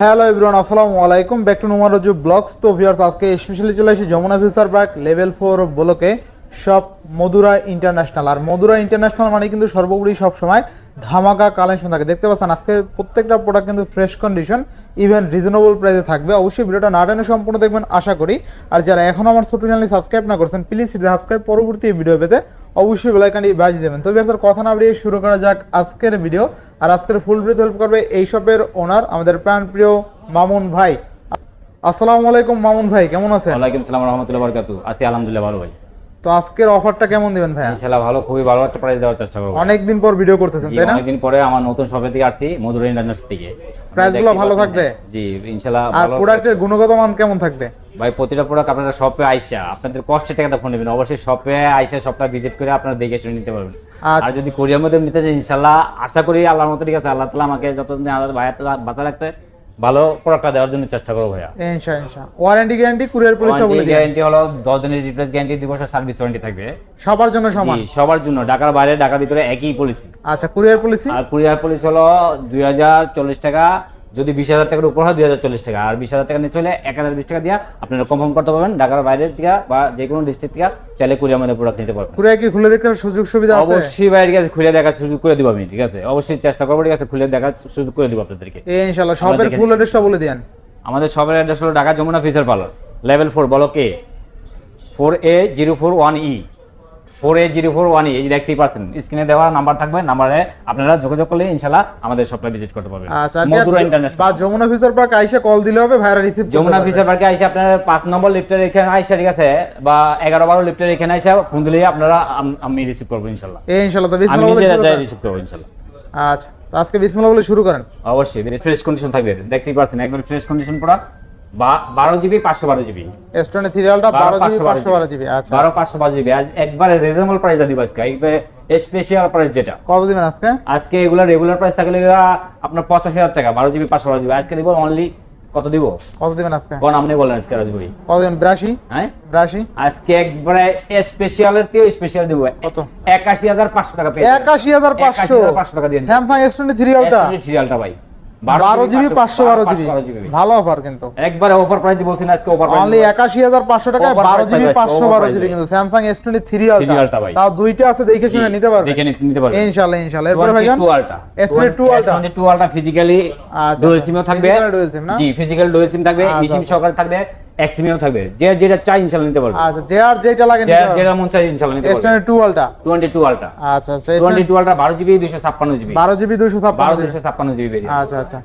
Hello everyone আসসালামু আলাইকুম back to নোমারজু ব্লগস তো ভিউয়ার্স আজকে স্পেশালি চলে এসেছি Jamuna future park level four ব্লকে সব মধুরা ইন্টারন্যাশনাল আর মধুরা ইন্টারন্যাশনাল মানে কিন্তু সর্বোপরি সব সময় ধামাকা কালেকশন থাকে। দেখতে পাচ্ছেন, আজকে প্রত্যেকটা প্রোডাক্ট কিন্তু ফ্রেশ কন্ডিশন ইভেন রিজনেবল প্রাইসে থাকবে। অবশ্যই ভিডিওটা না টেনে সম্পূর্ণ দেখবেন, আশা করি। আর যারা এখনও আমার ছোট চ্যানেল সাবস্ক্রাইব না করছেন প্লিজ সাবস্ক্রাইব পরবর্তী ভিডিও পেতে অবশ্যই বেলাইকানটি বাজিয়ে দেবেন। তো আর কথা না বাড়িয়ে শুরু করা যাক আজকের ভিডিও আর আজকের ফুল ভিডিও হেল্প করবে এই শপের ওনার আমাদের প্রাণপ্রিয় মামুন ভাই। আসসালামু আলাইকুম মামুন ভাই, কেমন আছেন? ওয়ালাইকুম সালাম রহমতুল্লাহ বরকাতু আছি আলহামদুলিল্লাহ, ভালো ভাই। তো আজকের অফারটা কেমন দিবেন ভাই ইনশাআল্লাহ ভালো খুবই ভালো একটা প্রাইস দেওয়ার চেষ্টা করব। অনেকদিন পর ভিডিও করতেছেন তাই না? অনেকদিন পরে আমার নতুন শপে থেকে আসছি মধুর ইন্টারন্যাশনাল থেকে Price গুলো দেখতেই ভালো থাকবে? জি ইনশাআল্লাহ আর প্রোডাক্টের গুণগত মান কেমন থাকবে? ভাই প্রতিটা প্রোডাক্ট আপনারা শপে আইসা আপনাদের কষ্টের টাকাটা ফোন নেবেন। অবশ্যই শপে আইসা শপটা ভিজিট করে আপনারা দেখে শুনে নিতে পারবেন। আচ্ছা। আর যদি কোরিয়ার মধ্যে নিতে চান ইনশাআল্লাহ আশা করি আল্লাহর মতো ঠিক আছে। আল্লাহ তাআলা আমাকে যতদিন আল্লাহ ভাইয়া বাঁচা রাখছে ভালো প্রোডাক্টটা দেওয়ার জন্য চেষ্টা করব ভাইয়া। ইনশাআল্লাহ ইনশাআল্লাহ। ওয়ারেন্টি গ্যারান্টি কুরিয়ার পুলিশ বলে দিই গ্যারান্টি হলো দশ দিনের রিপ্লেস গ্যারান্টি 2 বছর সার্ভিস ওয়ারেন্টি থাকবে। সবার জন্য সমান? জি সবার জন্য ঢাকার বাইরে ঢাকার ভিতরে একই পলিসি আচ্ছা কুরিয়ার পলিসি আর কুরিয়ার পলিসি হলো দুই হাজার চল্লিশ টাকা যদি বিশ হাজার টাকার উপর হয় দুই হাজার চল্লিশ টাকা। আর বিশ হাজার টাকা নিয়ে চলে এক হাজার বিশ টাকা দিয়ে আপনারা কনফার্ম করতে পারবেন ঢাকার বাইরের থেকে বা যে কোনো ডিস্ট্রিক্ট থেকে চাইলে কুরিয়ার মধ্যে প্রোডাক্ট নিতে পারবেন। কুরিয়ার কি খুলে দেখতে সুযোগ সুবিধা আছে? অবশ্যই বাইরে আছে খুলে দেখার সুযোগ করে দিব আমি ঠিক আছে? অবশ্যই চেষ্টা করব ঠিক আছে খুলে দেখার সুযোগ করে দিব আপনাদেরকে। এই ইনশাআল্লাহ শপের ফুল অ্যাড্রেসটা বলে দেন আমাদের সবের অ্যাড্রেস হলো Dhaka Jamuna future parlour level four block K four A zero four one E four A zero four one এই দেখতেই পাচ্ছেন স্ক্রিনে দেওয়া নাম্বার থাকবে নাম্বারে আপনারা যোগাযোগ করলে ইনশাল্লাহ আমাদের শপটা ভিজিট করতে পারবেন। আচ্ছা মধুরা বা যমুনা ফিচার পার্ক আইসা কল দিলে হবে ভাইরা রিসিভ যমুনা ফিচার পার্কে আইসে আপনার পাঁচ নম্বর লিফটের এখানে আইসা ঠিক আছে বা এগারো বারো লিফটের এখানে আইসা ফোন দিলে আপনারা আমি রিসিভ করব ইনশাল্লাহ এই ইনশাআল্লাহ তো আমি নিজে যাই রিসিভ করব ইনশাল্লাহ আচ্ছা তো আজকে বিসমিল্লাহ বলে শুরু করেন। অবশ্যই ফ্রেশ কন্ডিশন থাকবে দেখতেই পাচ্ছেন একদম ফ্রেশ কন্ডিশন বা বারো জিবি পাঁচশো বারো জিবি এস্টোনের সিরিয়ালটা বারো জিবি পাঁচশো বারো জিবি আচ্ছা বারো পাঁচশো বারো জিবি আজ একবারে রিজনেবল প্রাইস দিব আজকে। একবারে স্পেশাল প্রাইস যেটা। কত দিবেন আজকে? আজকে এগুলো রেগুলার প্রাইস থাকলে আপনার পঁচাশি হাজার টাকা বারো জিবি পাঁচশো বারো জিবি আজকে দিব অনলি কত দিব? কত দিবেন আজকে? কোন আপনি বলেন আজকে রাজভাই কত দিবেন বিরাশি? হ্যাঁ? বিরাশি? আজকে একবারে স্পেশালের থেকেও স্পেশাল দিব। কত? একাশি হাজার পাঁচশো টাকা পেয়ে একাশি হাজার পাঁচশো? পাঁচশো টাকা দিয়ে স্যামসাং এস্টোনের সিরিয়ালটা সিরিয়ালটা ভাই। বারো জিবি পাঁচশো বারো জিবি। জিবি। ভালো অফার কিন্তু। একবারে অফার প্রাইস বলছেন আজকে অফার অনলি একাশি হাজার পাঁচশো টাকায় বারো জিবি পাঁচশো বারো জিবি কিন্তু। স্যামসাং এস টোয়েন্টি থ্রি Serial-টা তাও দুইটা আছে দেখে শুনে নিতে পারবে। দেখে এরপরে two ultra S22 Ultra। Two ultra physically আচ্ছা, ডুয়াল আচ্ছা। সিমও থাকবে না? জি ফিজিক্যাল ডুয়াল সিম থাকবে আচ্ছা, ইসিম। সহকারে থাকবে। এক্সিমিও থাকবে। যে যেটা চাই ইনশাআল্লাহ নিতে পারবে। আচ্ছা যে আর যেটা লাগে যে যেটা মন চাই ইনশাআল্লাহ নিতে পারবে। টোয়েন্টি টু আলটা 22 আলটা আচ্ছা আচ্ছা 22 আলটা 12 জিবি 256 জিবি বারো জিবি দুশো ছাপ্পান্ন 12 256 জিবি আচ্ছা আচ্ছা।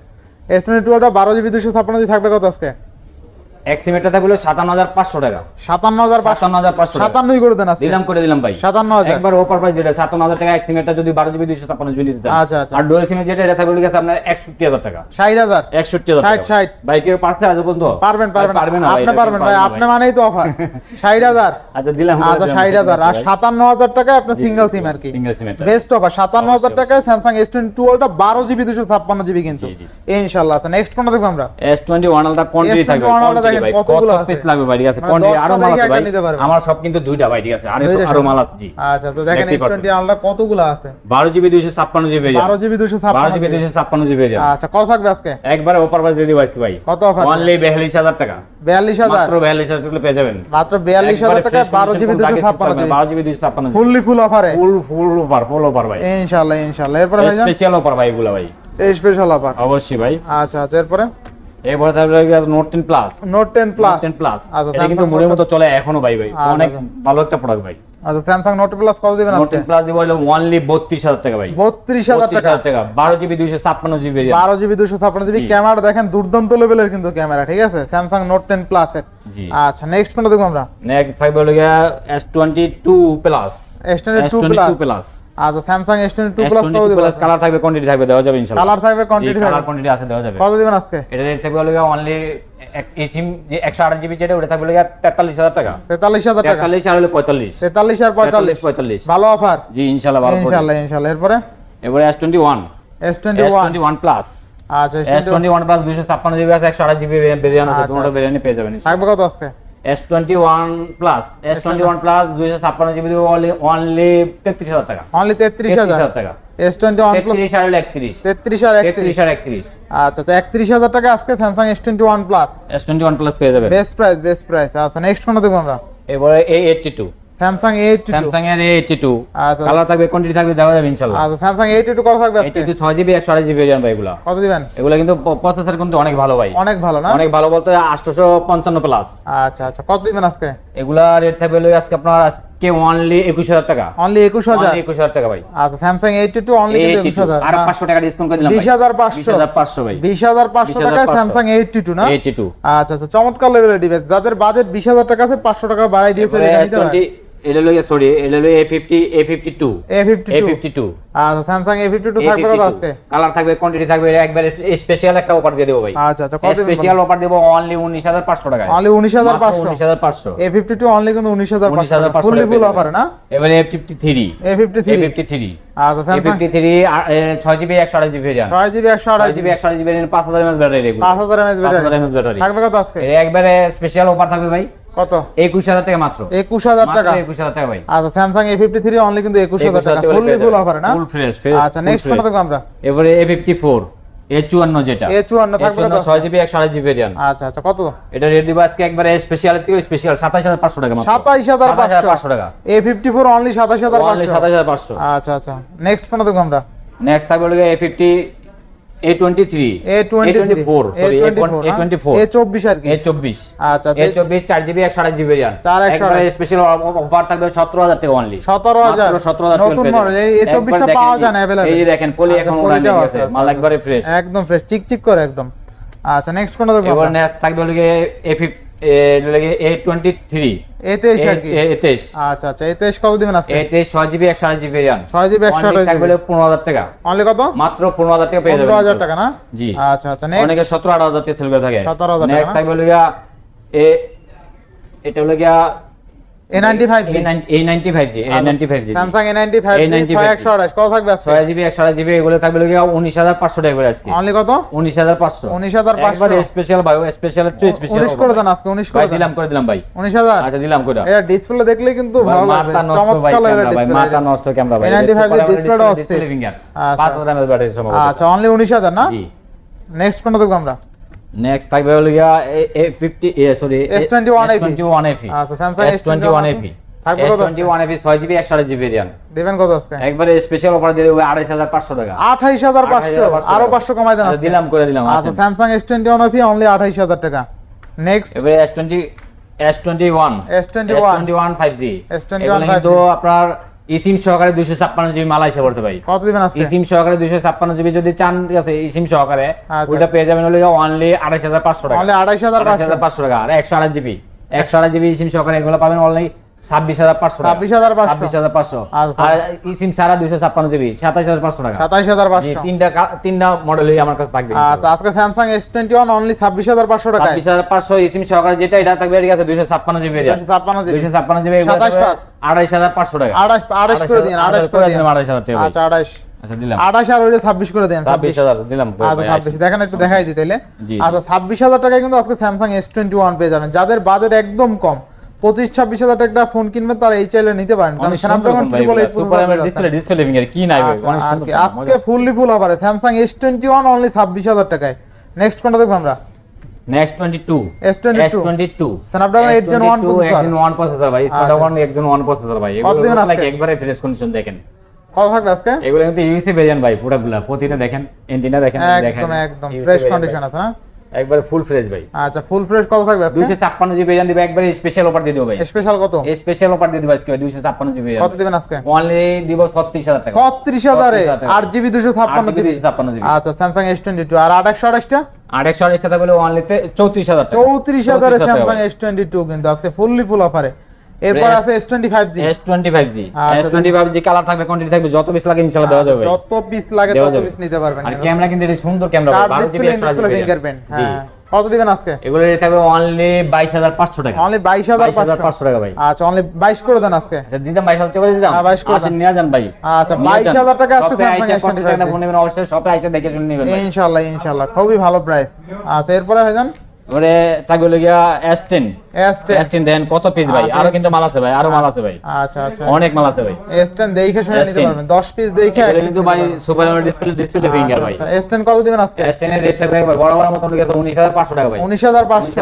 এস টোয়েন্টি টু আলটা বারো জিবি দুশো ছাপ্পান্ন জিবি থাকবে কত আজকে? এক্সিমেটা থাকবে 57500 টাকা। সাতান্ন হাজার পাঁচশো। 57500 টাকা। সাতান্নই করে দেন দিলাম করে দিলাম ভাই। সাতান্ন হাজার। একবার ওপার প্রাইস যেটা 57000 টাকা এক্সিমেটা যদি 12 জিবি 256 জিবি নিতে চান। আচ্ছা, আচ্ছা। আর ডুয়াল সিমে যেটা এটা থাকবে গেছে আপনার 61000 টাকা। ষাট হাজার। 61000 ষাট, ষাট। ভাই কেউ পারছে আজ পর্যন্ত? পারবেন পারবেন। পারবে না ভাই, আপনি পারবেন ভাই আপনি মানেই তো অফার। ষাট হাজার। আচ্ছা দিলাম আচ্ছা ষাট হাজার। আর সাতান্ন হাজার টাকা আপনার সিঙ্গেল সিম আর কি। সিঙ্গেল সিম বেস্ট অফার সাতান্ন হাজার টাকায় স্যামসাং এস টোয়েন্টি টু আলটা বারো জিবি দুশো ছাপ্পান্ন জিবি কিন্তু। ইনশাল্লাহ আচ্ছা নেক্সট কোনটা দেখব আমরা? S21 আলটা কোয়ান্টিটি থাকবে S21 আলটা কোয়ান্টিটি দেখেন ভাই কতগুলো আছে। পিস লাগবে ভাই ঠিক আছে? মানে কোয়ান্টিটি আরও মাল আছে ভাই? আমার সব কিন্তু দুইটা ভাই ঠিক আছে? আরও আরও মাল আছে জি। আচ্ছা তো দেখেন দেখতেই এস টোয়েন্টি আলটা কতগুলো আছে? 12 জিবি 256 জিবি বারো জিবি দুশো 12 জিবি 256 জিবি আচ্ছা কত থাকবে আজকে? একবারে অফার প্রাইস দিয়ে দিবাইছি ভাই। কত অফার অনলি 42000 টাকা। বিয়াল্লিশ হাজার? মাত্র 42000 টাকা পেয়ে যাবেন। মাত্র বিয়াল্লিশ হাজার টাকায় জিবি দুশো ছাপ্পান্ন জিবি। 12 জিবি 256 ফুললি ফুল অফারে ফুল ফুল অফার ফুল অফার ভাই। ইনশাল্লাহ ইনশাল্লাহ এরপরে স্পেশাল অফার ভাই এগুলা ভাই। স্পেশাল অফার অবশ্যই ভাই। আচ্ছা আচ্ছা এরপরে? এরপরে থাকবে note 10 plus note ten plus 10 plus আচ্ছা, এটা কিন্তু মনের মতো চলে এখনও ভাই ভাই। আচ্ছা, অনেক আচ্ছা। ভালো একটা প্রোডাক্ট ভাই। আচ্ছা স্যামসাং নোট প্লাস কত দিবেন নোট আজকে? 10 প্লাস দিব হলো অনলি 32000 টাকা ভাই। বত্রিশ হাজার টাকা। 32000 টাকা 12 জিবি 256 জিবি বারো জিবি দুশো ছাপ্পান্ন জিবি। জি। ক্যামেরা দেখেন দুর্দান্ত লেভেলের কিন্তু ক্যামেরা ঠিক আছে? স্যামসাং নোট টেন প্লাস এর। জি। আচ্ছা নেক্সট কোনটা দেখব আমরা? নেক্সট থাকবে হলো গিয়া S22 plus twenty two plus S22 plus আচ্ছা Samsung S twenty two plus কত দিবেন প্লাস কালার থাকবে কোয়ান্টিটি থাকবে দেওয়া যাবে ইনশাআল্লাহ কালার থাকবে কোয়ান্টিটি কালার কোয়ান্টিটি আছে দেওয়া যাবে। কত দিবেন আজকে? এটা রেট থাকবে হলো গিয়া অনলি এই সিম যে 128 জিবি যেটা ওটা থাকবে হলো গিয়া 43000 টাকা। তেতাল্লিশ হাজার তেতাল্লিশ আর হলো 45 তেতাল্লিশ আর পঁয়তাল্লিশ? 45 ভালো অফার? জি ইনশাআল্লাহ ভালো ইনশাল্লাহ ইনশাল্লাহ। এরপরে? এবারে S21 S twenty one S21 plus আচ্ছা S twenty S21 plus 256 GB আছে 128 জিবি ভেরিয়েন্ট আছে আচ্ছা, তোমরা ভেরিয়েন্ট পেয়ে যাবেন থাকবে কত আজকে? S twenty one plus S twenty one plus দুইশো ছাপ্পান্ন জিবি অনলি তেত্রিশ হাজার টাকা। অনলি তেত্রিশ হাজার? টাকা। এস টোয়েন্টি ওয়ান তেত্রিশ আর একত্রিশ। তেত্রিশ আর একত্রিশ। আর একত্রিশ। আচ্ছা আচ্ছা একত্রিশ হাজার টাকা আজকে Samsung S twenty one plus S twenty one plus পেয়ে যাবে বেস্ট প্রাইস বেস্ট প্রাইস আচ্ছা নেক্সট কোনটা দেখব আমরা? এবারে A eighty two Samsung eight Samsung এর এ এইটটি টু কালার থাকবে কোয়ান্টিটি থাকবে দেওয়া যাবে ইনশাল্লাহ। আচ্ছা স্যামসাং এইট টু কত থাকবে এইটটি টু ছয় জিবি একশো আড়াই জিবি ভেরিয়েন্ট ভাই এগুলা। কত দিবেন? এগুলা কিন্তু প্রসেসর কিন্তু অনেক ভালো ভাই। অনেক ভালো না? অনেক ভালো বলতে আটশোশো পঞ্চান্ন প্লাস আচ্ছা আচ্ছা। কত দিবেন আজকে? এগুলা রেট থাকবে আজকে আপনার আজকে অনলি একুশ হাজার টাকা। অনলি একুশ হাজার? একুশ হাজার টাকা ভাই। আচ্ছা স্যামসাং এইট টু অনলি একুশ হাজার আর পাঁচশো টাকা ডিসকাউন্ট করে দিলাম বিশ হাজার পাঁচশো। হাজার পাঁচশো ভাই। বিশ হাজার পাঁচশো 20,500 টাকায় স্যামসাং এইট টু না? এইটি টু আচ্ছা আচ্ছা। চমৎকার লেভেলের ডিভাইস যাদের বাজেট বিশ হাজার টাকা আছে পাঁচশো টাকা বাড়াই দিয়েছে এটা হলো সরি এটা fifty two A fifty A two fifty two আচ্ছা স্যামসাং এ ফিফটি থাকবে কত আজকে? কালার থাকবে কোয়ান্টিটি থাকবে একবারে স্পেশাল একটা অফার দিয়ে দেবো ভাই। আচ্ছা আচ্ছা কত স্পেশাল অফার দেবো অনলি উনিশ হাজার পাঁচশো টাকা অনলি উনিশ হাজার পাঁচশো? উনিশ হাজার পাঁচশো। এ ফিফটি টু অনলি কিন্তু উনিশ হাজার উনিশ হাজার পাঁচশো ফুললি ফুল অফার না? এবারে F fifty three A fifty A three fifty three আচ্ছা একশো আড়াই ছয় জিবি একশো আড়াই জিবি পাঁচ হাজার এমএস ব্যাটারি এগুলো পাঁচ হাজার এমএস পাঁচ হাজার ব্যাটারি থাকবে কত আজকে? একবারে স্পেশাল অফার থাকবে ভাই। কত? একুশ হাজার টাকা মাত্র। একুশ হাজার মাত্র টাকা? একুশ হাজার টাকা ভাই। আচ্ছা ফিফটি থ্রি অনলি কিন্তু একুশ হাজার টাকা। ফুললি ফুল অফার না? ফুল ফ্রেশ ফ্রেশ আচ্ছা নেক্সট কোনটা দেখব আমরা? এবারে এ ফিফটি ফোর এ চুয়ান্ন যেটা। এ চুয়ান্ন এ থাকবে চুয়ান্ন কত? ছয় জিবি একশো আড়াই জিবি ভেরিয়েন্ট আচ্ছা আচ্ছা কত? এটা দিব আজকে একবারে স্পেশাল থেকে স্পেশাল সাতাশ হাজার পাঁচশো টাকা মাত্র। সাতাইশ হাজার পাঁচশো। পাঁচশো টাকা। এ ফিফটি ফোর অনলি সাতাশ হাজার অনলি পাঁচশো সাতাশ হাজার পাঁচশো। আচ্ছা আচ্ছা নেক্সট কোনটা দেখব আমরা? নেক্সট থাকবে হলো A23 A24 sorry A24 A24 special offer থাকবে 17000 টাকা অনলি 17000 17000 টাকা নতুন মডেল দেখেন পলি এখন ওড়া নিয়ে গেছে ফ্রেশ একদম ফ্রেশ চিকচিক করে একদম আচ্ছা নেক্সট কোনটা নেক্সট থাকবে হলো A50 মাত্র পনেরো হাজার টাকা পেয়ে হাজার না? জি। আচ্ছা আচ্ছা অনেকে সতেরো আঠারো হাজার টাকা সেল করে থাকে। 17,000 টাকা নেক্সট না? থাকবে এটা হলো গিয়া A ninety five A ninety five G A ninety five G Samsung A ninety five A95 ছয় একশো আঠাশ কত থাকবে আজকে ছয় জিবি একশো আড়াই জিবি এগুলো থাকবে হলো গিয়া উনিশ হাজার পাঁচশো টাকা করে আজকে। অনলি কত? উনিশ হাজার পাঁচশো। 19,500 একবার স্পেশাল ভাই স্পেশাল চুজ স্পেশাল উনিশ করে দেন আজকে উনিশ ভাই করে দিলাম করে দিলাম ভাই। উনিশ হাজার? আচ্ছা দিলাম করে এটা ডিসপ্লে দেখলে কিন্তু ভালো নষ্ট চমৎকার ভাই মাথা নষ্ট ক্যামেরা ভাই। A95 এর অস্থির। Display finger. পাঁচ হাজার এমএস ব্যাটারি সম্ভবত আচ্ছা অনলি উনিশ হাজার না? জি। নেক্সট কোনটা দেখব আমরা? নেক্সট থাকবে হলো গিয়া A fifty A sorry S21 FE twenty one FE আচ্ছা, Samsung S twenty one FE থাকবে এস কত টোয়েন্টি ওয়ান এফি দিবেন কত আজকে? একবারে স্পেশাল অফার দিয়ে দেবো আড়াইশ হাজার পাঁচশো টাকা। আঠাইশ হাজার পাঁচশো। 28,500 আরও পাঁচশো কমাই দেন আচ্ছা। দিলাম করে দিলাম আচ্ছা। Samsung S twenty one only আঠাইশ হাজার টাকা। নেক্সট এবারে S twenty S twenty one S21 twenty one five G S21 এগুলো কিন্তু আপনার ইসিম সহকারে দুইশো ছাপ্পান্ন জিবি মাল এসে পড়ছে ভাই। কত দিবেন আজকে? ইসিম সহকারে দুইশো ছাপ্পান্ন জিবি যদি চান ঠিক আছে ইসিম সহকারে আচ্ছা, ওইটা পেয়ে যাবেন হলে অনলি আড়াইশ হাজার পাঁচশো টাকা। অনলি আড়াইশ হাজার পাঁচশো। হাজার পাঁচশো টাকা আর একশো আড়াই জিবি একশো আড়াই জিবি ইসিম সহকারে এগুলো পাবেন অনলি ছাব্বিশ হাজার পাঁচশো টাকা। 26,500 ছাব্বিশ হাজার পাঁচশো। আচ্ছা। আর ইসিম সারা দুইশো ছাপ্পান্ন জিবি সাতাইশ হাজার পাঁচশো টাকা। সাতাইশ হাজার পাঁচশো। তিনটা তিনটা মডেলই আমার কাছে থাকবে আচ্ছা আজকে Samsung S twenty one only ছাব্বিশ হাজার পাঁচশো টাকায়। ছাব্বিশ হাজার পাঁচশো ইসিম সহকারে যেটা এটা থাকবে ঠিক আছে দুইশো ছাপ্পান্ন জিবি ছাপ্পান্ন জিবি। দুইশো ছাপ্পান্ন জিবি আড়াইশ হাজার পাঁচশো টাকা। আড়াইশ আড়াইশ করে দিন আড়াইশ করে দিন আড়াইশ হাজার টাকা ভাই। আচ্ছা আড়াইশ। আচ্ছা দিলাম। আড়াইশ আর ওইটা ছাব্বিশ করে দেন হাজার দিলাম। আচ্ছা দেখেন একটু দেখাই দিতে তাইলে। আচ্ছা ছাব্বিশ হাজার টাকায় কিন্তু আজকে পেয়ে যাবেন। যাদের বাজেট একদম কম পঁচিশ ছাব্বিশ হাজার টাকা ফোন কিনবেন তারা এই চাইলে নিতে পারেন। আজকে fully full Samsung S twenty one only ছাব্বিশ হাজার টাকায়। নেক্সট কোনটা দেখব আমরা। Next 22 S22 S22 Snapdragon 8 Gen 1 processor। X Gen 1 processor ভাই। Snapdragon 8 Gen 1 প্রসেসর ভাই। এগুলো লাইক একবারে ফ্রেশ কন্ডিশন দেখেন। কত থাকবে আজকে? এগুলো কিন্তু ইউসি ভেরিয়েন্ট ভাই পুরোগুলা। প্রতিটা দেখেন এন্টিনা দেখেন দেখেন। একদম। একদম ফ্রেশ কন্ডিশন আছে না? একবারে ফুল ফ্রেশ ভাই। আচ্ছা ফুল ফ্রেশ কত থাকবে আজকে? 256 জিবি ভেরিয়েন্ট দিবে একবারে স্পেশাল অফার দিয়ে দেব ভাই। স্পেশাল কত? স্পেশাল অফার দিয়ে দেব আজকে 256 জিবি কত দিবেন আজকে? অনলি দিব 36000 টাকা। ছত্রিশ হাজারে? 36,000 এ 8 জিবি দুশো ছাপ্পান্ন জিবি 256 জিবি আচ্ছা টোয়েন্টি টু আর আট একশো আঠাশটা? আর 128 টাকা বলে অনলিতে 34000 টাকা। চৌত্রিশ হাজারে 34,000 এ টোয়েন্টি টু কিন্তু আজকে ফুললি ফুল অফারে এরপর আছে S twenty five G S25G আচ্ছা, S25G কালার থাকবে কোয়ান্টিটি থাকবে যত পিস লাগে ইনশাআল্লাহ দেওয়া যাবে। যত পিস লাগে তত পিস নিতে পারবেন আর ক্যামেরা কিন্তু এটা সুন্দর camera card 12 GB display 128 display GB জি। হ্যাঁ। কত দিবেন আজকে? এগুলো রেট থাকবে অনলি 22500 টাকা। অনলি 22500 টাকা ভাই। আচ্ছা অনলি বাইশ করে দেন আজকে। আচ্ছা দিদাম 22000 টাকা দিদাম হ্যাঁ, 22 করে আসেন। নিয়ে যান ভাই। আচ্ছা, নিয়ে 22,000 টাকা আজকে আইসা S25 টাকা ফোন নেবেন অবশ্যই শপে আইসা দেখে শুনে নেবেন ভাই। ইনশাআল্লাহ ইনশাআল্লাহ খুবই ভালো প্রাইস আচ্ছা এরপরে ভাইজান? এবারে থাকবে হলো গিয়া S10 এস দেন কত পিস ভাই? আচ্ছা, আরও কিন্তু মাল আছে ভাই আরও মাল আছে ভাই। আচ্ছা আচ্ছা। অনেক মাল আছে ভাই। এস টেন দেখে শুনে নিতে পারবেন। দশ পিস দেখে এটা কিন্তু ভাই সুপার ডিসপ্লে ডিসপ্লে ফিঙ্গার ভাই। এস টেন কত দিবেন আজকে? এসটিন এর রেট থাকবে ভাই বড় বড় মতো গেছে 19500 টাকা ভাই। পাঁচশো।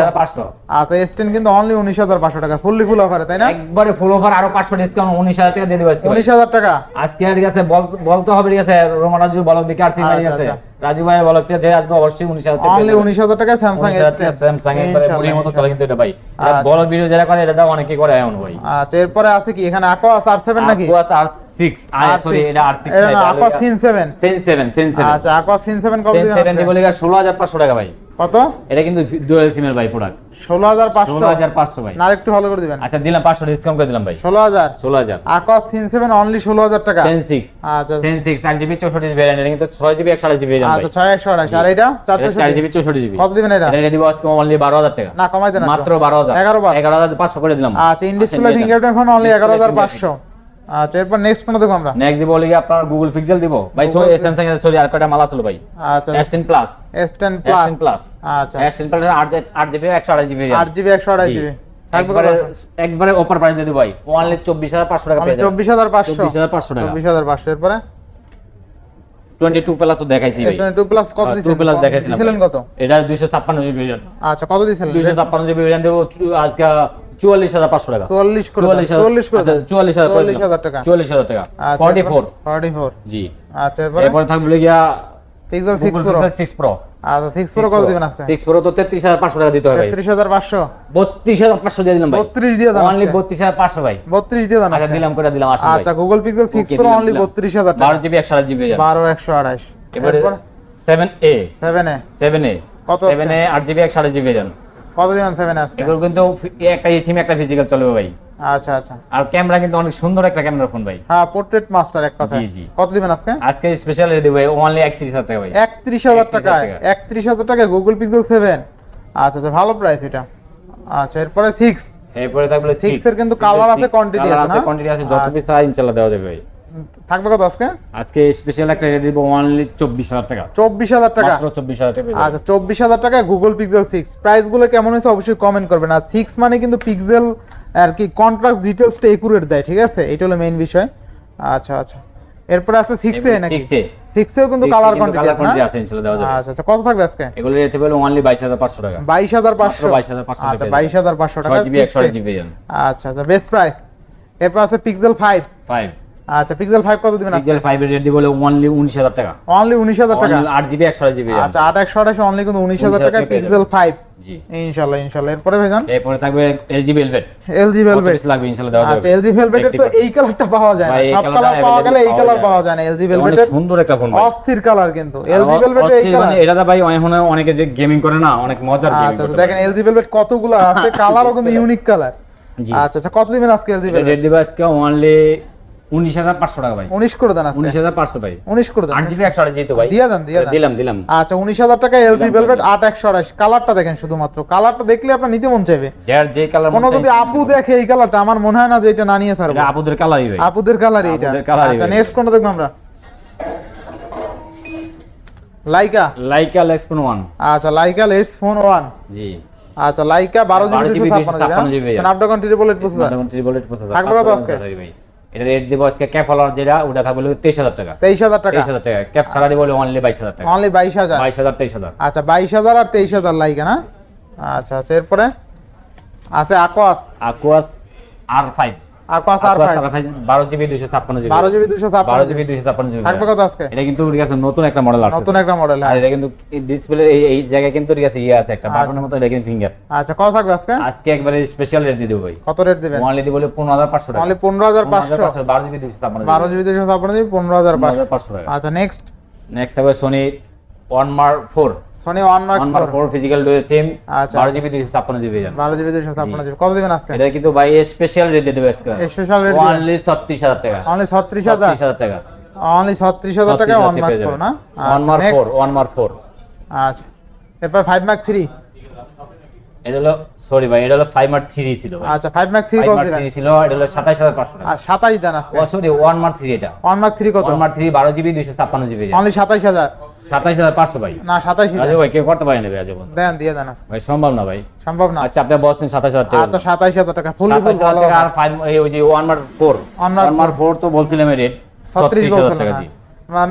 19500 আচ্ছা এস টেন কিন্তু অনলি উনিশ হাজার পাঁচশো টাকা ফুললি ফুল অফারে তাই না? একবারে ফুল ওভার আরও 500 ডিসকাউন্ট 19000 টাকা দিয়ে দেব আজকে ভাই। উনিশ হাজার টাকা? আজকে আর গেছে বলতে হবে ঠিক আছে রোমানাজু বলক দিকে আর সিমারি আচ্ছা, আছে? আচ্ছা। রাজু ভাই বলক যে আসবে অবশ্যই 19000 টাকা অনলি উনিশ হাজার টাকা স্যামসাং স্যামসাং মুড়ির মতো চলে কিন্তু এটা ভাই। আচ্ছা। বলক ভিডিও যারা করে এটা দাও অনেকে করে এমন ভাই আচ্ছা এরপরে আছে কি? এখানে আকো আছে আর সেভেন নাকি? Aquas R6 আয় সরি এটা R6 এটা না আকো সিন সেভেন সেন 7 সিন 7 আচ্ছা আকো সিন সেভেন কত সেন দিবেন 7 দিব লিগা 16500 টাকা ভাই। কত? এটা কিন্তু ডুয়াল সিমের ভাই প্রোডাক্ট 16500 16500 ভাই। না একটু ভালো করে দিবেন। আচ্ছা দিলাম 500 ডিসকাউন্ট করে দিলাম ভাই। 16000 16000 আকাশ সিন 7 অনলি 16000 টাকা। সেন 6 আচ্ছা। সেন 6 8GB 64GB ভ্যারিয়েন্ট এটা কিন্তু 6GB 128GB আচ্ছা, ভাই। আচ্ছা 6 128 আর এটা? 4GB 64GB কত দিবেন এটা? এটা দিব আজকে অনলি 12000 টাকা। না কমাই দেন মাত্র 12000 11500 11500 করে দিলাম। আচ্ছা in display fingerprint phone only 11500 আচ্ছা এরপর নেক্সট কোনটা দেখব আমরা? নেক্সট দিব লিগা আপনার গুগল পিক্সেল দিব। ভাই Google স্যামসাং এর সরি আর কয়টা মাল আছে ভাই? আচ্ছা S10 plus S ten plus S10 plus আচ্ছা। S10 প্লাস 8 জিবি 128 জিবি আট জিবি একশো আড়াই জিবি একবারে একবারে অফার প্রাইস দিয়ে দিব ভাই। অনলি 24500 টাকা পেয়ে যাবেন। চব্বিশ হাজার পাঁচশো। 24500 টাকা। চব্বিশ হাজার পাঁচশো। এরপরে? 22 প্লাস তো দেখাইছি ভাই। টু প্লাস কত টু দিয়েছিলেন প্লাস দেখাইছিলাম দিয়েছিলেন ভাই। কত? এটা 256 জিবি আচ্ছা কত দিয়েছিলেন 256 জিবি ভেরিয়েন্ট দেব। আজকে 44500 টাকা চুয়াল্লিশ করে দেন, 44000 চল্লিশ করে আচ্ছা দেন। 44000 করে দিলাম। 44000 টাকা। 44000 টাকা। আচ্ছা 44 ফর্টি ফোর। জি। আচ্ছা এরপরে? থাকবে গিয়া পিক্সেল সিক্স প্রো 6 Pro আচ্ছা সিক্স প্রো কত দিবেন আজকে? 6 Pro তো 33500 টাকা দিতে হবে ভাই। তেত্রিশ হাজার পাঁচশো। 32500 দিয়ে দিলাম ভাই। বত্রিশ দিয়ে দেন অনলি আজকে। 32500 ভাই। বত্রিশ দিয়ে দেন আচ্ছা দিলাম করে দিলাম আচ্ছা Google Pixel six pro only দিলাম। বত্রিশ হাজার টাকা। 12 জিবি 128 জিবি বারো একশো আড়াইশ। এবারে এরপর? 7A সেভেন এ 7A কত 7A 8 জিবি 128 জিবি কত দিবেন সেভেন আজকে? এগুলো কিন্তু একটা সিম একটা ফিজিক্যাল চলবে ভাই। আচ্ছা আচ্ছা। আর ক্যামেরা কিন্তু অনেক সুন্দর একটা ক্যামেরা ফোন ভাই। হ্যাঁ পোর্ট্রেট মাস্টার এক কথা জি, জি। কত দিবেন আজকে আজকে স্পেশাল রেডি দেবো অনলি 31000 টাকা ভাই। একত্রিশ হাজার 31,000 টাকা টাকা। একত্রিশ হাজার টাকা গুগল পিক্সেল সেভেন আচ্ছা আচ্ছা ভালো প্রাইস এটা। আচ্ছা এরপরে সিক্স এরপরে থাকবে Six 6 এর কিন্তু colour আছে, quantity আছে? কোয়ান্টিটি আছে যত আচ্ছা। পিস হয় ইনশাআল্লাহ দেওয়া যাবে ভাই। থাকবে কত আজকে? আজকে স্পেশাল একটা দেবো অনলি 24000 টাকা। চব্বিশ হাজার টাকা? মাত্র 24000 টাকা আচ্ছা চব্বিশ হাজার টাকা গুগল পিক্সেল সিক্স প্রাইসগুলো কেমন হয়েছে অবশ্যই কমেন্ট করবেন। আর সিক্স মানে কিন্তু পিক্সেল আর কি কন্ট্রাস্ট একুরেট দেয় ঠিক আছে? এটা হলো মেইন বিষয়। আচ্ছা আচ্ছা। এরপরে আছে সিক্স এ নাকি? 6 এ। কিন্তু 6 এ কালার কিন্তু কালার আছে কোয়ান্টিটি না? আছে ইনশাআল্লাহ দেওয়া যাবে। আচ্ছা আচ্ছা। কত থাকবে আজকে? এগুলো রেট হবে অনলি 22500 টাকা। বাইশ হাজার পাঁচশো। 22,500 আচ্ছা টাকা বাইশ হাজার পাঁচশো টাকা। 6 জিবি 128 জিবি আচ্ছা আচ্ছা। বেস্ট প্রাইস এরপর আছে পিক্সেল ফাইভ 5 আচ্ছা পিক্সেল ফাইভ কত দিবেন পিক্সেল 5 এর রেট দিব অনলি 19000 টাকা। অনলি উনিশ হাজার টাকা? অনলি 8 জিবি 128 জিবি আচ্ছা আট একশো আঠাশ অনলি কিন্তু 19,000 টাকা পিক্সেল ফাইভ জি। ইনশাল্লাহ ইনশাল্লাহ। এরপরে ভেজান এরপরে থাকবে এলজি ভেলভেট এলজি ভেলভেট কত লাগবে ইনশাআল্লাহ দেওয়া আচ্ছা এলজি ভেলভেটের তো এই কালারটা পাওয়া যায় না। সব কালার পাওয়া গেলে এই কালার পাওয়া যায় না। এলজি অনেক সুন্দর একটা ফোন ভাই। অস্থির কালার কিন্তু। এলজি ভেলভেটের এই কালার মানে এটা ভাই এখন অনেকে যে গেমিং করে না অনেক মজার গেমিং আচ্ছা আচ্ছা দেখেন এলজি ভেলভেট কতগুলো আছে কালারও কিন্তু ইউনিক কালার জি। আচ্ছা আচ্ছা কত দিবেন আজকে এলজি ভেলভেট রেড ডিভাইস কে অনলি 19500 টাকা ভাই। 19 করে দেন আজকে। 19500 ভাই। 19 করে দেন। 8 জিবি 128 জিবি তো ভাই। দিয়ে দেন দিয়ে দিলাম দিলাম। আচ্ছা উনিশ হাজার টাকা এলজি ভেলভেট আট একশো আড়াইশ। কালারটা দেখেন শুধুমাত্র। কালারটা দেখলে আপনার নিতে মন চাইবে। যার যে কালার কোনো যদি আপু দেখে এই কালারটা আমার মনে হয় না যে এটা না নিয়ে স্যার আপুদের কালারই ভাই। আপুদের কালারই এটা। আচ্ছা নেক্সট কোনটা দেখব আমরা? লাইকা। লাইকা লেক্সপন 1 আচ্ছা লাইকা ফোন ওয়ান। জি। আচ্ছা লাইকা বারো 12 জিবি দুশো ছাপ্পান্ন 256 GB Snapdragon triple eight processor মোটামুটি বুলেট প্রসেসর থাকবে কত আজকে? ভাই। এটা রেট দেবো আজকে ক্যাপ হলার যেটা ওটা থাকবে 23000 টাকা। তেইশ হাজার টাকা। 23000 টাকা। ক্যাপ ছাড়া দেবো অনলি 22000 টাকা। অনলি বাইশ হাজার। বাইশ হাজার তেইশ হাজার। আচ্ছা বাইশ হাজার আর তেইশ হাজার লাগে না? আচ্ছা আচ্ছা এরপরে? আছে Aquos R R5 Aquos R Aquas five. R5 12 GB 256 GB. বারো জিবি দুশো 12 ছাপ্পান্ন জিবি। 256 জিবি। থাকবে কত আজকে? এটা কিন্তু ঠিক আছে নতুন একটা মডেল আছে নতুন একটা মডেল আর এটা কিন্তু ডিসপ্লে এই এই জায়গায় কিন্তু ঠিক আছে ইয়ে আছে একটা বাটনের মতো এটা কিন্তু ফিঙ্গার আচ্ছা কত থাকবে আজকে? আজকে একবারে স্পেশাল রেট দিয়ে দেবো ভাই। কত রেট দিবেন? ওয়ানলি দিব বলে 15500 টাকা। অনলি পনেরো হাজার পাঁচশো। 12 জিবি 256 বারো জিবি দুশো ছাপ্পান্ন জিবি পনেরো হাজার পাঁচশো। 15500 টাকা। আচ্ছা নেক্সট নেক্সট হবে Sony one mark four. Sony one mark four physical dual SIM. বারো জিবি দুইশো ছাপ্পান্ন জিবি বারো জিবি দুইশো ছাপ্পান্ন জিবি। কত দিবেন আজকে? এটা কিন্তু ভাই স্পেশাল রেট দিয়ে দেবে আজকে। স্পেশাল রেট ওয়ানলি ছত্রিশ হাজার টাকা। অনলি ছত্রিশ হাজার? হাজার টাকা। অনলি ছত্রিশ হাজার টাকা ওয়ান মার্ক ফোর না? One mark four one mark four আচ্ছা। এরপর ফাইভ মার্ক থ্রি এটা হলো সরি ভাই এটা হলো ছিল ভাই। আচ্ছা মার্ক কত ছিল এটা হলো আর দেন ও সরি এটা। মার্ক কত? জিবি জিবি অনলি না ভাই করতে পারেনি ভাই আজ পর্যন্ত। দেন দিয়ে দেন ভাই সম্ভব না ভাই। সম্ভব না। আচ্ছা আপনি বলছেন সাতাশ হাজার টাকা। তো সাতাইশ হাজার টাকা ফুল ফুল ভালো আর ওই যে one mark four One mark one four তো বলছিলাম রেট ছত্রিশ ছত্রিশ হাজার টাকা জি।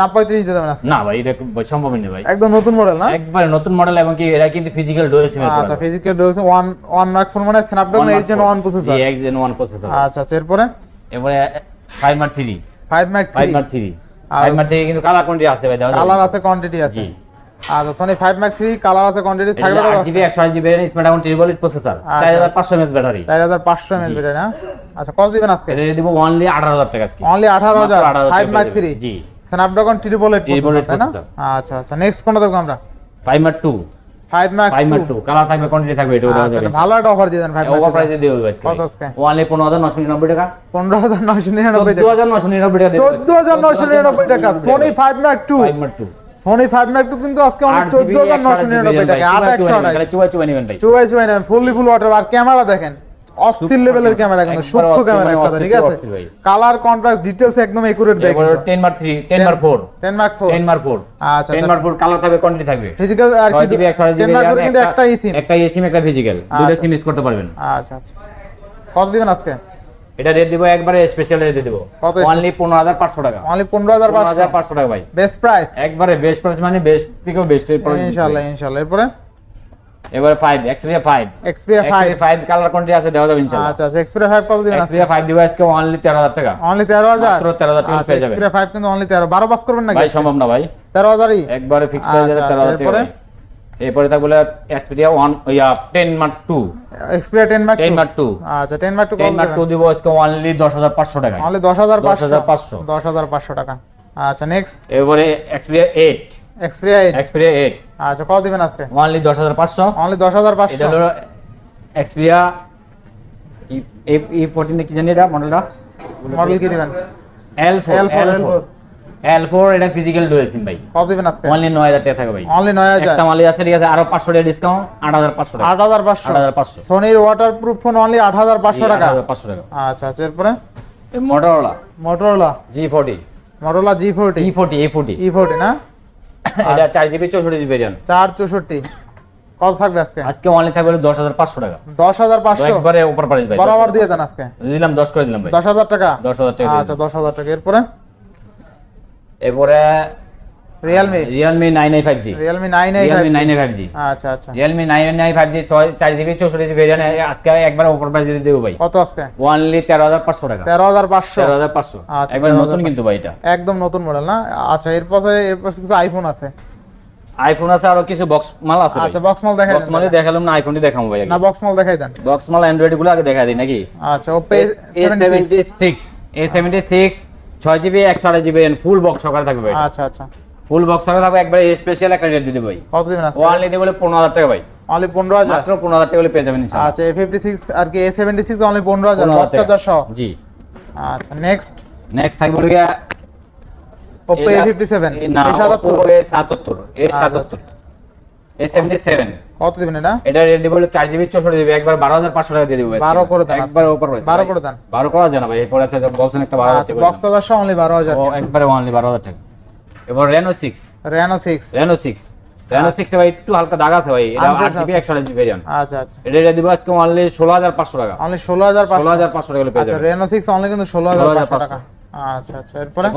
না পঁয়ত্রিশ দিতে দেবেন না ভাই এটা খুব সম্ভবই ভাই। একদম নতুন মডেল না? একবারে নতুন মডেল এবং কি এরা কিন্তু ফিজিক্যাল ডুয়াল সিমের আচ্ছা ফিজিক্যাল ডোজ ওয়ান ওয়ান মার্ক ফোন মানে স্ন্যাপড্রাগন প্রসেসর জি প্রসেসর আচ্ছা আচ্ছা এরপরে? এবারে মার্ক কিন্তু কালার কোয়ান্টিটি আছে ভাই কালার আছে কোয়ান্টিটি আছে। জি। আচ্ছা Sony five mark three colour আছে কোয়ান্টিটি থাকবে আট জিবি একশো আট জিবি স্মার্টফোন ট্রিপল প্রসেসর। চার হাজার পাঁচশো এমএস ব্যাটারি চার হাজার পাঁচশো এমএল ব্যাটারি না আচ্ছা কত দিবেন আজকে? এটা দিব অনলি আঠারো হাজার টাকা আজকে। অনলি আঠারো হাজার? 18,000 ফাইভ টাকা মার্ক থ্রি জি। স্ন্যাপড্রাগন ট্রিপল এইট না processor। আচ্ছা আচ্ছা। নেক্সট কোনটা দেখব আমরা? Five mark two five mark five mark two colour থাকবে কোয়ান্টিটি থাকবে এটা দেওয়া যাবে ভালো একটা অফার দিয়ে দেন ফাইভ ওভার মার্ক প্রাইসে দিয়ে দেবো আজকে। কত আজকে? পনেরো হাজার নশো নিরানব্বই টাকা। পনেরো হাজার নয়শো নিরানব্বই চোদ্দ টাকা হাজার নশো নিরানব্বই টাকা চোদ্দ হাজার নয়শো নিরানব্বই টাকা। Sony five mark two five mark two Sony five mark two কিন্তু আজকে অনেক চোদ্দ হাজার নয়শো নিরানব্বই টাকা। আট একশো আঠাশ চুবাই চুবাই নেবেন চুয়াই চুয়াই নেন ফুললি ফুল ওয়াটার আর ক্যামেরা দেখেন। অস্থির লেভেলের ক্যামেরা কিন্তু সূক্ষ্ম ক্যামেরা মানে কথা ঠিক আছে? কালার কন্ট্রাস্ট ডিটেলস একদম একুরেট দেখেন এবার ten mark three ten mark four ten mark four ten mark four আচ্ছা টেন মার ফোর কালার থাকবে কোয়ান্টিটি থাকবে। ফিজিক্যাল আর কি জিবি একশো আট টেন জিবি মার্ক ফোর কিন্তু একটা ইসিম একটা এসিম একটা ফিজিক্যাল দুটো। সিম ইউজ করতে পারবেন। আচ্ছা আচ্ছা। কত দিবেন আজকে? এটা রেট দিব একবারে স্পেশাল রেট দিব। কত অনলি পনেরো হাজার পাঁচশো টাকা। অনলি পনেরো হাজার পনেরো পাঁচশো হাজার পাঁচশো টাকা ভাই। বেস্ট প্রাইস একবারে বেস্ট প্রাইস মানে বেস্ট থেকেও বেস্ট ইনশাআল্লাহ ইনশাআল্লাহ এরপরে? এবারে five Xperia five Xperia five five colour quantity আছে দেওয়া যাবে ইনশাআল্লাহ আচ্ছা আচ্ছা এক্সপিরিয়া ফাইভ কত দিবেন আজকে এক্সপিরিয়া ফাইভ দিব আজকে অনলি তেরো হাজার টাকা। অনলি তেরো হাজার? মাত্র 13,000 টাকা পেয়ে যাবেন। এক্সপিরিয়া ফাইভ কিন্তু অনলি তেরো। বারো পাস করবেন নাকি? ভাই সম্ভব না ভাই। তেরো হাজারই? একবারে ফিক্স আচ্ছা, তেরো হাজার আচ্ছা, টাকা। এরপরে? ভাই। বলে Xperia one yeah ten mark two Xperia ten mark ten mark two আচ্ছা ten mark two ten mark two দিব আজকে অনলি দশ হাজার পাঁচশো টাকা অনলি দশ হাজার পাঁচশো। 10,500 দশ হাজার পাঁচশো টাকা। আচ্ছা নেক্সট এবারে Xperia eight Xperia eight Xperia eight আচ্ছা কত দিবেন আজকে? অনলি দশ হাজার পাঁচশো। অনলি দশ হাজার এটা পাঁচশো হলো এক্সপিরিয়া ই ফোরটিন কি জানি এটা মডেলটা মডেল কি দিবেন? L four L4, L L4 L four এটা ফিজিক্যাল ডুয়েল সিম ভাই। কত দিবেন আজকে? অনলি নয় হাজার টাকা থাকবে ভাই। অনলি নয় হাজার। একটা মালি আছে ঠিক আছে আরও পাঁচশো টাকা ডিসকাউন্ট আট হাজার পাঁচশো টাকা। আট হাজার পাঁচশো। আট হাজার পাঁচশো। সোনির ওয়াটার প্রুফ ফোন অনলি আট হাজার পাঁচশো টাকা। পাঁচশো টাকা। আচ্ছা আচ্ছা এরপরে? Motorola Motorola G forty Motorola G forty E forty A forty E forty না? এটা 4 জিবি চৌষট্টি জিবি ভেরিয়েন্ট চার চৌষট্টি। কত থাকবে আজকে? আজকে অনলি থাকবে দশ হাজার পাঁচশো টাকা। দশ হাজার পাঁচশো? একবারে উপর প্রাইস ভাই বরাবর দিয়ে দেন আজকে। দিলাম দশ করে দিলাম ভাই। দশ হাজার টাকা? দশ হাজার টাকা আচ্ছা দশ হাজার টাকা। এরপরে? এরপরে nine eight Realme nine i five G আচ্ছা আচ্ছা। চার জিবি চৌষট্টি জিবি ভেরিয়েন্ট আজকে একবার উপর প্রাইস দিয়ে দেবো ভাই। কত আজকে? অনলি তেরো হাজার পাঁচশো টাকা। তেরো হাজার পাঁচশো? তেরো হাজার পাঁচশো। আচ্ছা, একবার নতুন কিন্তু ভাই এটা। একদম নতুন মডেল না? আচ্ছা এরপরে এরপর কিছু আইফোন আছে? আইফোন আছে আরও কিছু বক্স মাল আছে আচ্ছা বক্স মাল দেখাই বক্স মালে দেখালাম না আইফোনই দেখাবো ভাই না বক্স মাল দেখাই দেন। বক্স মাল অ্যান্ড্রয়েডগুলো আগে দেখা দিই নাকি? আচ্ছা Oppo A seventy six A seventy six ছয় জিবি একশো আড়াই জিবি ফুল বক্স সহকারে থাকবে ভাই আচ্ছা আচ্ছা। ফুল বক্স সহকারে থাকবে একবার স্পেশাল একটা রেট দিতে ভাই। কত দিবেন আজকে? ওয়ান লিতে বলে পনেরো হাজার টাকা ভাই। অনলি পনেরো হাজার? মাত্র পনেরো হাজার টাকা বলে পেয়ে যাবেন ইনশাআল্লাহ। আচ্ছা এ ফিফটি সিক্স আর কি এ সেভেন্টি সিক্স অনলি পনেরো হাজার 15,000 বক্স চার্জার সহ জি। আচ্ছা নেক্সট নেক্সট থাকবে গিয়া Oppo A সাতাত্তর এ সাতাত্তর। এ সেভেন্টি সেভেন কত দিবেন এটা? এটা রেট দিব হলো চার জিবি চৌষট্টি জিবি একবার বারো হাজার পাঁচশো টাকা দিয়ে দিব ভাই। 12 করে দেন একবার উপর বারো করে দেন। বারো করা যায় না ভাই এরপর আচ্ছা বলছেন একটা বারো হাজার আচ্ছা টাকা। বক্স চার্জার অনলি বারো হাজার ও একবারে অনলি বারো হাজার টাকা। এবার Reno six Reno six Reno six Reno সিক্সটা ভাই একটু হালকা দাগ আছে ভাই এটা আট জিবি একশো আট জিবি ভেরিয়েন্ট আচ্ছা আচ্ছা। এটা রেট দিব আজকে অনলি ষোলো হাজার পাঁচশো টাকা। অনলি ষোলো হাজার ষোলো হাজার পাঁচশো টাকা পেয়ে আচ্ছা যাবেন। রেনো সিক্স অনলি কিন্তু ষোলো হাজার 16,500 পাঁচশো টাকা। আচ্ছা আচ্ছা। এরপরে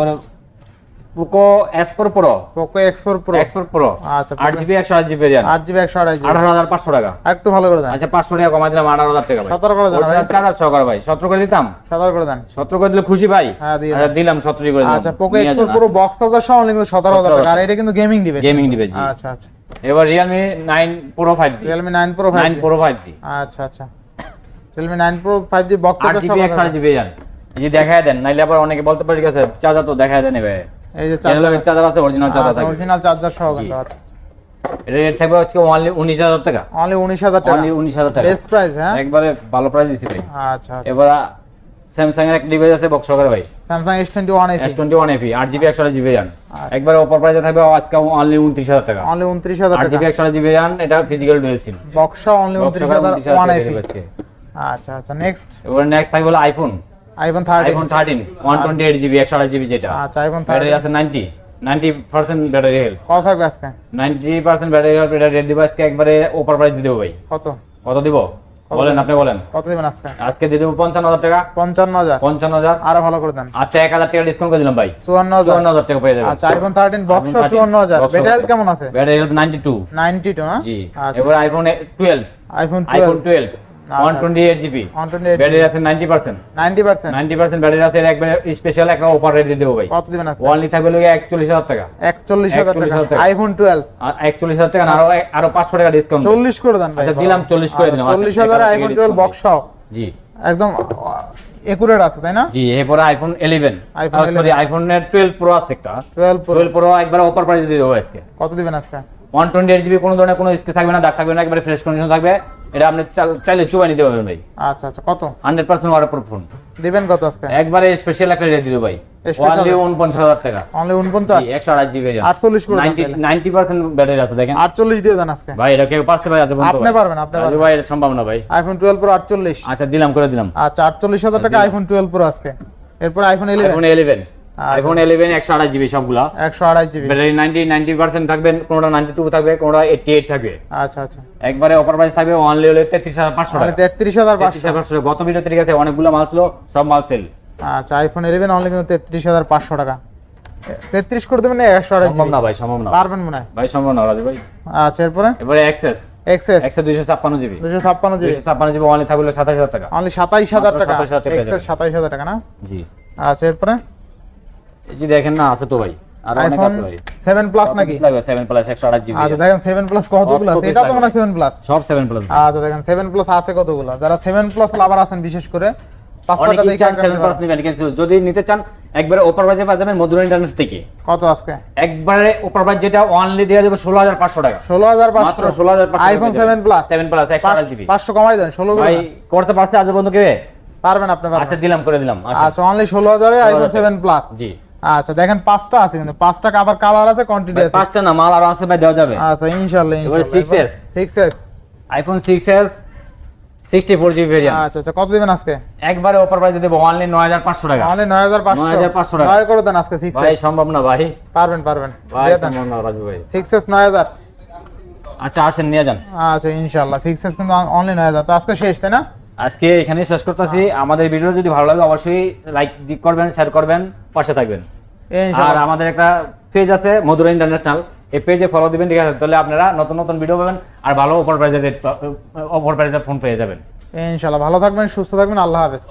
Poco S four pro Poco X four pro X four pro আচ্ছা আট জিবি একশো ভেরিয়েন্ট আট জিবি একশো আড়াই জিবি আঠারো হাজার পাঁচশো টাকা। একটু ভালো করে দেন। আচ্ছা পাঁচশো টাকা কমাই দিলাম আঠারো হাজার টাকা ভাই। 17 করে দেন ভাই। চার্জার সহকারে ভাই। সতেরো করে দিতাম? সতর্ক করে দেন। সতেরো করে দিলে খুশি ভাই। হ্যাঁ, আচ্ছা, দিলাম সতেরো করে দিলাম। আচ্ছা Poco X four pro box charger সহ অনলি টাকা। আর এটা কিন্তু গেমিং দিবে গেমিং ডিভাইস আচ্ছা আচ্ছা। এবার Realme nine pro five G Realme nine pro nine pro five G আচ্ছা আচ্ছা। Realme nine pro five G box একশো আট জিবি যান এই যে দেখায় দেন নাইলে আবার অনেকে বলতে পারি গেছে চার্জার তো দেখায় দেন এবার এই যে চার্জার চার্জার আছে অরিজিনাল চার্জার থাকবে। অরিজিনাল চার্জার সহ কিন্তু এটা রেট থাকবে আজকে অনলি উনিশ হাজার টাকা। অনলি উনিশ হাজার টাকা। অনলি উনিশ হাজার টাকা। বেস্ট প্রাইস হ্যাঁ? একবারে ভালো প্রাইস দিছি ভাই। আচ্ছা আচ্ছা। এবার স্যামসাং এর একটা ডিভাইস আছে বক্স সহকারে ভাই। Samsung S twenty one S twenty one FE আট জিবি জিবি যান আচ্ছা। একবার অপর প্রাইসে থাকবে আজকে অনলি উনত্রিশ হাজার টাকা। অনলি উনত্রিশ হাজার আট টাকা। জিবি একশো জিবি যান এটা physical dual SIM box only box উনত্রিশ সহকারে হাজার উনত্রিশ হাজার ওয়ান টাকা আচ্ছা আচ্ছা। নেক্সট এবার নেক্সট থাকবে হলো iPhone iPhone thirty iPhone thirteen one twenty eight GB একশো আট জিবি যেটা। আচ্ছা আইফোন ব্যাটারি থার্টি আছে ninety ninety percent battery health কত থাকবে আজকে? নাইনটি পার্সেন্ট ব্যাটারি হেলথ এটা রেট দিব আজকে একবারে ওপার প্রাইস দিয়ে দেবো ভাই। কত? কত দিব? বলেন আপনি বলেন। কত দিবেন আজকে? আজকে দিয়ে দেবো পঞ্চান্ন হাজার টাকা। পঞ্চান্ন হাজার? পঞ্চান্ন হাজার। আরও ভালো করে দেন। আচ্ছা এক হাজার টাকা ডিসকাউন্ট করে দিলাম ভাই। চুয়ান্ন হাজার। চুয়ান্ন হাজার টাকা পেয়ে যাবেন। আচ্ছা আইফোন থার্টিন বক্স 13 চুয়ান্ন হাজার। ব্যাটারি কেমন আছে? Battery health ninety two ninety two না জি। আচ্ছা। এবার iPhone twelve iPhone iPhone twelve twelve one twenty eight GB one twenty eight battery আছে ninety percent ninety percent ninety percent battery আছে এর স্পেশাল একটা অফার রেট দিয়ে দেবো ভাই। কত দিবেন আজকে? ওয়ানলি থাকবে লোক একচল্লিশ টাকা। 41,000 টাকা। টাকা। আইফোন টুয়েলভ আর একচল্লিশ হাজার টাকা আরও আরও পাঁচশো টাকা ডিসকাউন্ট চল্লিশ করে দেন ভাই। আচ্ছা, দিলাম 40 করে দিলাম, চল্লিশ এক হাজার হাজার টাকা আইফোন discount টুয়েলভ বক্স সহ জি। একদম একুরেট আছে তাই না? জি এরপরে iPhone eleven iPhone sorry iPhone twelve pro আছে একটা। প্রো একবার অফার প্রাইস দিয়ে দেবো আজকে। কত দিবেন আজকে? ওয়ান টোয়েন্টি এইট জিবি কোনো ধরনের কোনো স্ক্রিন থাকবে না দাগ থাকবে না একবারে ফ্রেশ কন্ডিশন থাকবে। এটা আপনি চাইলে চুবাই নিতে পারবেন ভাই। আচ্ছা আচ্ছা। কত? Hundred percent waterproof phone দিবেন কত আজকে? একবারে স্পেশাল একটা রেট ভাই? উনপঞ্চাশ হাজার টাকা। অনলি উনপঞ্চাশ জি, একশো আড়াই জিবি করে। নাইনটি পার্সেন্ট ব্যাটারি আছে দেখেন। আটচল্লিশ দিয়ে দেন আজকে। ভাই এটা কেউ পারছে ভাই আছে বন্ধু আপনি পারবেন, আপনি পারবেন। ভাই এটা সম্ভব না ভাই। আইফোন টুয়েলভ প্রো আটচল্লিশ। আচ্ছা দিলাম করে দিলাম। আচ্ছা আটচল্লিশ হাজার টাকা আইফোন টুয়েলভ প্রো আজকে। এরপর আইফোন ইলেভেন আইফোন ইলেভেন আচ্ছা। আইফোন ইলেভেন একশো আড়াই জিবি সবগুলা। একশো আড়াই GB battery ninety ninety percent থাকবে কোনোটা নাইনটি টু থাকবে কোনোটা এইটটি এইট থাকবে। আচ্ছা আচ্ছা। একবারে অফার প্রাইস থাকবে অনলি হলে তেত্রিশ হাজার পাঁচশো মানে টাকা। তেত্রিশ হাজার তেত্রিশ পাঁচশো হাজার পাঁচশো গত ভিডিওতে ঠিক আছে অনেকগুলো মাল ছিল সব মাল সেল আচ্ছা আইফোন ইলেভেন অনলি কিন্তু তেত্রিশ হাজার পাঁচশো টাকা। তেত্রিশ করে দেবেন না একশো আড়াই সম্ভব না ভাই সম্ভব না। পারবেন মনে হয়? ভাই সম্ভব না রাজু ভাই। আচ্ছা এরপরে? এবারে এক্সেস এক্সেস একশো দুইশো ছাপ্পান্ন জিবি দুশো ছাপ্পান্ন জিবি দুইশো ছাপ্পান্ন জিবি অনলি থাকবে সাতাশ হাজার টাকা। অনলি সাতাইশ হাজার মাত্র টাকা। 27,000 টাকা এক্সেস সাতাইশ হাজার টাকা না? জি। আচ্ছা এরপরে? এই দেখেন না আছে তো ভাই। আর অনেক আছে ভাই। সেভেন প্লাস নাকি? লাগবে? সেভেন প্লাস একশো আঠাশ জিবি আচ্ছা দেখেন সেভেন প্লাস কতগুলো আছে? এটা তো? মনে হয় প্লাস সব সেভেন প্লাস আচ্ছা দেখেন সেভেন প্লাস আছে কতগুলো? যারা সেভেন প্লাস লাভার আছেন বিশেষ করে অনেকেই চান সেভেন প্লাস নেবেন কিন্তু যদি নিতে চান একবারে ওপার বাজে পাওয়া যাবেন মধুরা ইন্টারনেট থেকে। কত আজকে? একবারে ওপার বাজ যেটা অনলি দিয়ে দেবো ষোলো হাজার পাঁচশো টাকা। ষোলো হাজার মাত্র ষোলো হাজার iPhone seven plus seven plus একশো আঠাশ জিবি পাঁচশো কমাই দেন ষোলো ভাই করতে পারছে আজ বন্ধু কে পারবেন আপনি আচ্ছা দিলাম করে দিলাম আচ্ছা অনলি ষোলো হাজারে আইফোন সেভেন প্লাস জি। আচ্ছা দেখেন পাঁচটা আছে কিন্তু। পাঁচটা আবার কালার আছে কোয়ান্টিটি আছে। পাঁচটা না মাল আরও আছে ভাই দেওয়া যাবে। আচ্ছা ইনশাআল্লাহ এবারে 6S six S iPhone six S sixty four GB variant আচ্ছা আচ্ছা কত দিবেন আজকে? একবারে ওপার বাজে দেবো অনলি নয় হাজার পাঁচশো টাকা। অনলি নয় হাজার পাঁচশো। 9,500 টাকা। নয় করে দেন আজকে সিক্স ভাই সম্ভব না ভাই। পারবেন পারবেন। ভাই সম্ভব না রাজু ভাই। সিক্স এস নয় হাজার। আচ্ছা আসেন নিয়ে যান। আচ্ছা ইনশাআল্লাহ। সিক্স এস কিন্তু অনলি নয় হাজার। তো আজকে শেষ তাই না? আজকে এখানে শেষ করতেছি। আমাদের ভিডিও যদি ভালো লাগে অবশ্যই লাইক করবেন শেয়ার করবেন পাশে থাকবেন। আর আমাদের একটা পেজ আছে মধুরা ইন্টারন্যাশনাল এই পেজে ফলো দিবেন ঠিক আছে? তাহলে আপনারা নতুন নতুন ভিডিও পাবেন আর ভালো অফার প্রাইজের রেট অফার প্রাইজের ফোন পেয়ে যাবেন। ইনশাআল্লাহ ভালো থাকবেন সুস্থ থাকবেন। আল্লাহ হাফেজ।